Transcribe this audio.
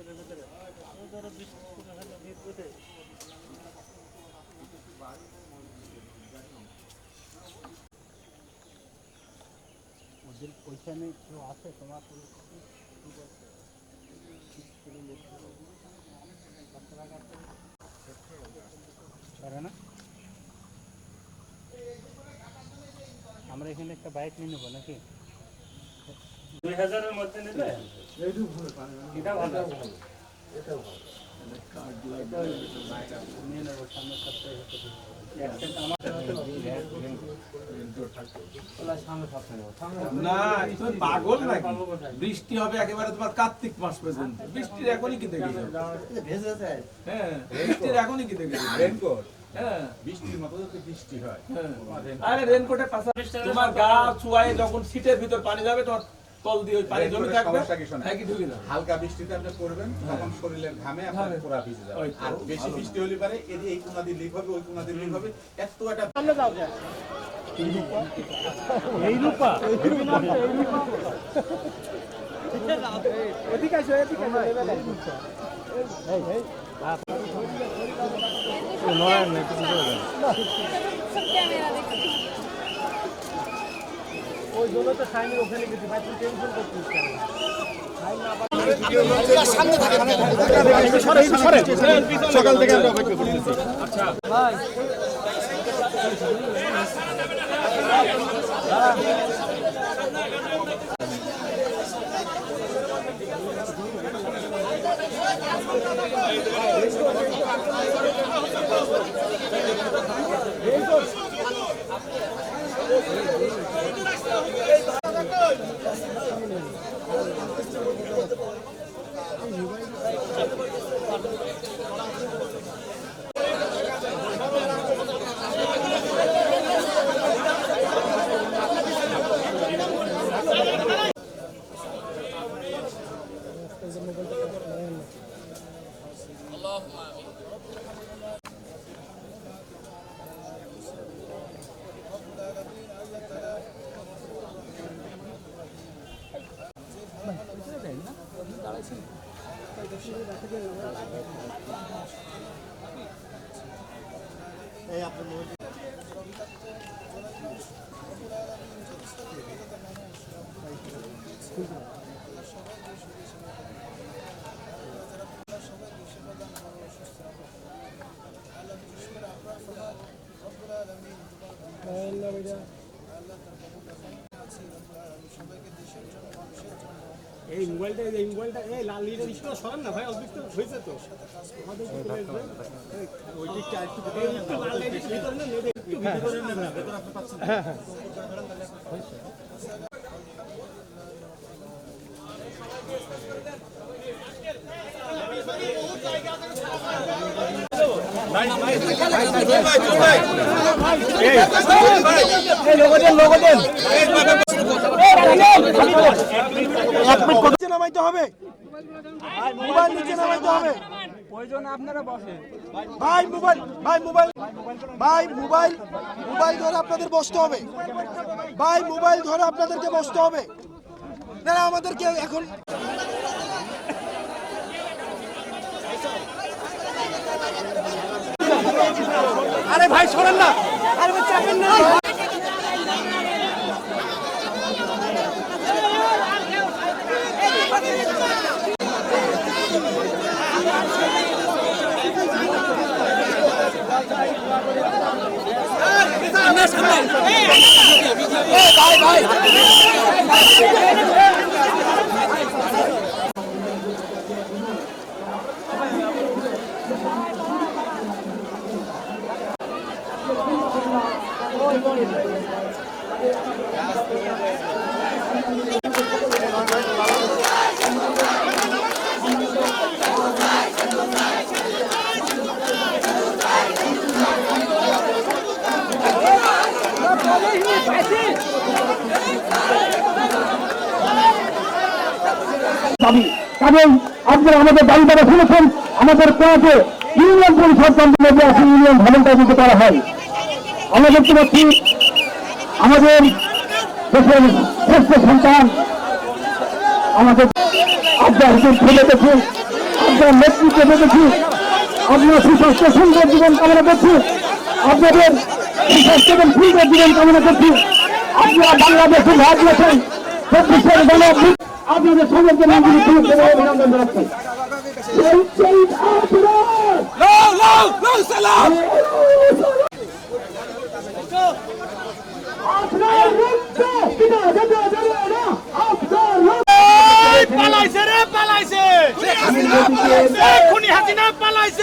পুকুরের ভিতরে ও ধরো বিশ পুকুর হলো বিপদে ওদের ওইখানে কেউ আছে তোমার পরিস্থিতি কি বলছে পারে না আমরা এখানে একটা বাইক নিয়ে নেব নাকি দুই হাজারের মধ্যে নেবে? এটা ভালো। পাগল নাকি? বৃষ্টি হবে একেবারে তোমার কার্তিক মাস পর্যন্ত। বৃষ্টির এখনই কি দেখে হ্যাঁ বৃষ্টির এখনই কি দেখে রেনকোট হ্যাঁ। বৃষ্টির মতো বৃষ্টি হয়। হ্যাঁ। আরে রেনকোটের পাশাপাশি তোমার গা চুয়ায় যখন সিটের ভিতর পানি যাবে তোমার তল দিয়ে পানি জমে থাকবে। থাকি ঢুকে যাবে হালকা বৃষ্টিতে আপনি করবেন হ্যাঁ। তখন শরীরের ঘামে আপনার পুরো ভিজে যাবে। আর বেশি বৃষ্টি হলে পারে এদি এই কোনা দিয়ে লিক হবে ওই কোনা দিয়ে লিক হবে এত একটা সামনে যাও। এই রূপা। এই রূপা। এই রূপা। এদিকে আসো এদিকে আসো এই এই। নয় না কিছু না। সব ক্যামেরা দেখছি ওই জন্য তো সাইনের ওখানে গেছি। ভাই তুই টেনশন করছিস সকাল থেকে আমরা অপেক্ষা করতেছি। এই মোবাইলটা এই মোবাইলটা এই লাল লিটার ইস্যুটা সরান না ভাই অল্প হয়েছে তো? ওই দিকটা একটু ভিতরে নেন না, লাল লাইট ভিতরে নেন, ভিতরে নেন। না, ভেতরে আপনি পাচ্ছেন মোবাইল নিচে নামাইতে হবে ভাই মোবাইল ভাই মোবাইল ভাই মোবাইল মোবাইল ধরে আপনাদের বসতে হবে ভাই মোবাইল ধরে আপনাদেরকে বসতে হবে না আমাদেরকে এখন আরে ভাই সরেন না। আরে ভাই চাপেন না। দাবি। কারণ আপনারা আমাদের দাবি দাবা শুনেছেন, আমাদের কোয়াতে ইউনিয়ন পরিষদ যে আছে ইউনিয়ন ভবনটা যদি করা হয়। আমাদের তো বলছি আমাদের দেশের শ্রেষ্ঠ সন্তান আমাদের আপনার হুকুম ফেলে দেখি আপনার নেতৃত্বে দেখেছি আপনার সুস্বাস্থ্য সুন্দর জীবন কামনা করছি আপনাদের সুস্বাস্থ্য এবং সুন্দর জীবন কামনা করছি। আপনারা বাংলাদেশের ভাগ গেছেন চব্বিশের গণ আপনাদের সমর্থন অভিনন্দন জানাচ্ছি। পালাইছে রে পালাইছে। খুনি হাসিনা পালাইছে।